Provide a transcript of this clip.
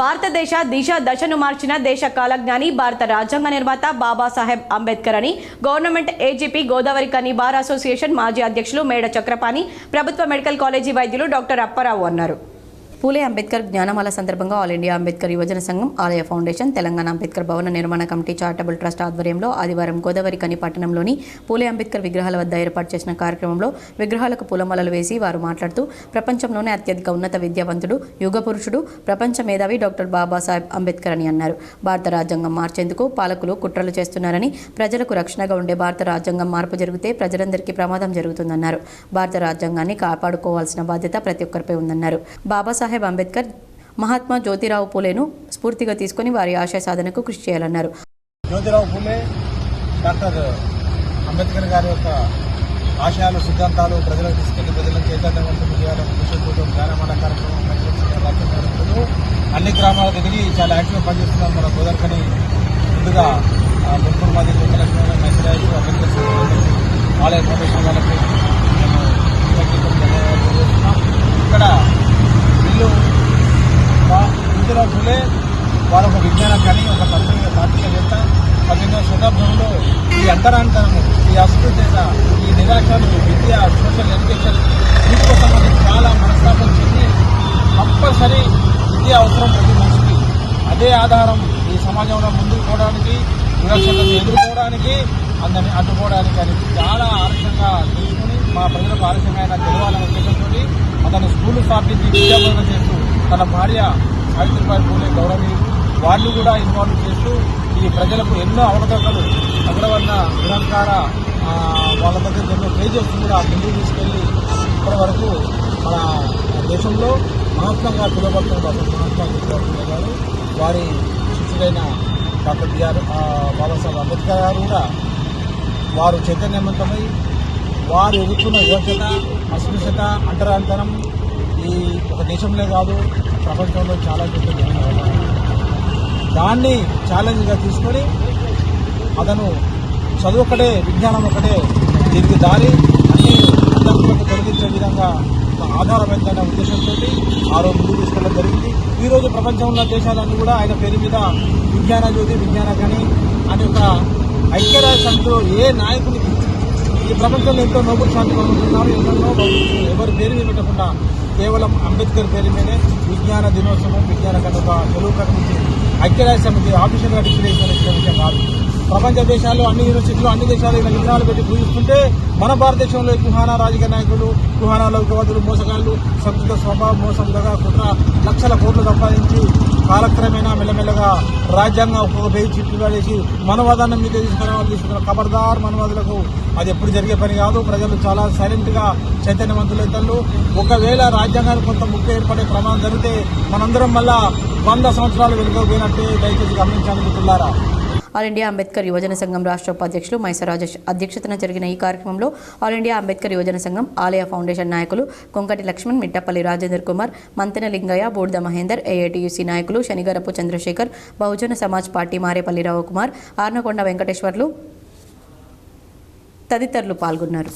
భారతదేశ దిశ దశను మార్చిన దేశ కాలజ్ఞాని భారత రాజ్యాంగ నిర్మాత బాబాసాహెబ్ అంబేద్కర్ అని గవర్నమెంట్ ఏజీపీ గోదావరి కని బార్ అసోసియేషన్ మాజీ అధ్యక్షులు మేడ చక్రపాణి ప్రభుత్వ మెడికల్ కాలేజీ వైద్యులు డాక్టర్ అప్పారావు అన్నారు. పూలే అంబేద్కర్ జ్ఞానమాల సందర్భంగా ఆల్ ఇండియా అంబేద్కర్ యువజన సంఘం ఆలయ ఫౌండేషన్ తెలంగాణ అంబేద్కర్ భవన నిర్మాణ కమిటీ చారిటబుల్ ట్రస్ట్ ఆధ్వర్యంలో ఆదివారం గోదావరి కని పట్టణంలోని పూలే అంబేద్కర్ విగ్రహాల వద్ద ఏర్పాటు చేసిన కార్యక్రమంలో విగ్రహాలకు పూలమాలలు వేసి వారు మాట్లాడుతూ ప్రపంచంలోనే అత్యధిక ఉన్నత విద్యావంతుడు యుగ పురుషుడు ప్రపంచ మేధావి డాక్టర్ బాబాసాహెబ్ అంబేద్కర్ అని అన్నారు. భారత రాజ్యాంగం మార్చేందుకు పాలకులు కుట్రలు చేస్తున్నారని ప్రజలకు రక్షణగా ఉండే భారత రాజ్యాంగం మార్పు జరిగితే ప్రజలందరికీ ప్రమాదం జరుగుతుందన్నారు. భారత రాజ్యాంగాన్ని కాపాడుకోవాల్సిన బాధ్యత ప్రతి ఒక్కరిపై ఉందన్నారు. బాబాసాహెబ్ బాబాసాహెబ్ అంబేద్కర్ మహాత్మా జ్యోతిరావు పూలేను స్ఫూర్తిగా తీసుకుని వారి ఆశయ సాధనకు కృషి చేయాలన్నారు. జ్యోతిరావు పూలే డాక్టర్ అంబేద్కర్ గారి యొక్క ఆశయాలు సిద్ధాంతాలు ప్రజలకు తీసుకెళ్ళి ప్రజలను చైతన్యవంతం చేయాలని ఉద్దేశంతో జ్ఞానమాన కార్యక్రమం కార్యక్రమం అన్ని గ్రామాలకు దగ్గర చాలా యాక్టివ్గా పనిచేస్తున్నాం మన గోదర్కని ముందుగా ముగ్గురు మంది జ్యోతిలక్ష్మి మైసరాజు అంబేద్కర్ ఆలయ ఫౌండేషన్ వాళ్ళకి మేము ఇక్కడ వీళ్ళు. ఇందిరా ఫులే వారు ఒక విజ్ఞాన కని ఒక తాత్విక తాత్వికవేత్త పద్దెనిమిదవ శతాబ్దంలో ఈ అంతరాంతరము ఈ అస్పృశ్యత ఈ నిరాశలు విద్య సోషల్ ఎడ్యుకేషన్ వీటికోసం మనం చాలా మనస్తాపం చెంది తప్పనిసరి విద్య అవసరం ప్రతి మనిషికి. అదే ఆధారం ఈ సమాజంలో ముందుకు పోవడానికి వివక్షతను ఎదుర్కోవడానికి అందరిని అడ్డుకోవడానికి అని చాలా ఆలస్యంగా తెలుసుకుని మా ప్రజలకు ఆలస్యంగా అయినా తెలవాలనే ఉద్దేశంతో అతను స్కూల్ స్థాపించి విద్యాబోధన చేస్తూ తన భార్య సావిత్రిబాయి పూలే గౌరవనీయులు. వాళ్ళు కూడా ఇన్వాల్వ్ చేస్తూ ఈ ప్రజలకు ఎన్నో అవకతవకలు అగ్రవర్ణ నిరంకార వాళ్ళ దగ్గర ఎన్నో పేజెస్ కూడా ముందుకు తీసుకెళ్ళి ఇప్పటి వరకు మన దేశంలో మహాత్మాగా పిలువబడుతున్న డాక్టర్ మహాత్మా జ్యోతిరావు గారు వారి శిష్యుడైన doctor B R Babasaheb Ambedkar గారు కూడా వారు చైతన్యవంతమై వారు ఎదుర్కొన్న యోగ్యత అస్పృశ్యత అంటరాంతరం ఈ ఒక దేశంలో కాదు ప్రపంచంలో చాలా పెద్ద దాన్ని ఛాలెంజ్గా తీసుకొని అతను చదువు ఒకటే విజ్ఞానం ఒకటే దీనికి దారి అన్ని అడ్డంకులకు తొలగించే విధంగా ఆధారమైన ఉద్దేశంతో ఆ రోజు ముందుకు తీసుకెళ్ళడం జరిగింది. ఈరోజు ప్రపంచంలో దేశాలన్నీ కూడా ఆయన పేరు మీద విజ్ఞాన జ్యోతి విజ్ఞాన గని అని ఒక ఐక్యరాజ్య సమితిలో ఏ నాయకుడికి ఈ ప్రపంచంలో ఎంతో నోబుల్ శాంతి పొందుతున్నారు ఎన్నెన్నో ఎవరి పేరు మీద పెట్టకుండా కేవలం అంబేద్కర్ పేరు మీదే విజ్ఞాన దినోత్సవం విజ్ఞాన కనుక తెలుగు ప్రకటించి ఐక్యరాజ్య సమితి ఆఫీషియల్గా డిక్లరేషన్ ఇచ్చిన విషయం కాదు. ప్రపంచ దేశాల్లో అన్ని యూనివర్సిటీలు అన్ని దేశాలు ఇలా విగ్రహాలు పెట్టి పూజిస్తుంటే మన భారతదేశంలో కుహానా రాజకీయ నాయకులు కుహానా లౌకికవాదులు మోసగాళ్ళు సంస్కృత స్వభావం మోసం దగా కుట్ర లక్షల కోట్లు సంపాదించి కాలక్రమేణా మెల్లమెల్లగా రాజ్యాంగం ఒక్కొక్క పేజీ చిట్టుగా చేసి మనవాదాన్ని మీద తీసుకురావాలి తీసుకున్న ఖబర్దార్ మనవాదులకు అది ఎప్పుడు జరిగే పని కాదు. ప్రజలు చాలా సైలెంట్గా గా చైతన్యవంతులైతారు ఒకవేళ రాజ్యాంగానికి కొంత ముఖ్య ఏర్పడే ప్రమాదం జరిగితే మనందరం మళ్ళా వంద సంవత్సరాలు వెనుకపోయినట్టే దయచేసి గమనించాలని మిత్రులారా ఆల్ ఇండియా అంబేద్కర్ యువజన సంఘం రాష్ట్ర ఉపాధ్యక్షులు మైసరాజ అధ్యక్షతన జరిగిన ఈ కార్యక్రమంలో ఆల్ ఇండియా అంబేద్కర్ యువజన సంఘం ఆలయ ఫౌండేషన్ నాయకులు కొంకటి లక్ష్మణ్ మిట్టపల్లి రాజేందర్ కుమార్ మంతెన లింగయ్య బూడిద మహేందర్ ఏఐటీయూసీ నాయకులు శనిగరపు చంద్రశేఖర్ బహుజన సమాజ్ పార్టీ మారేపల్లి రావుకుమార్ ఆర్నకొండ వెంకటేశ్వర్లు తదితరులు పాల్గొన్నారు.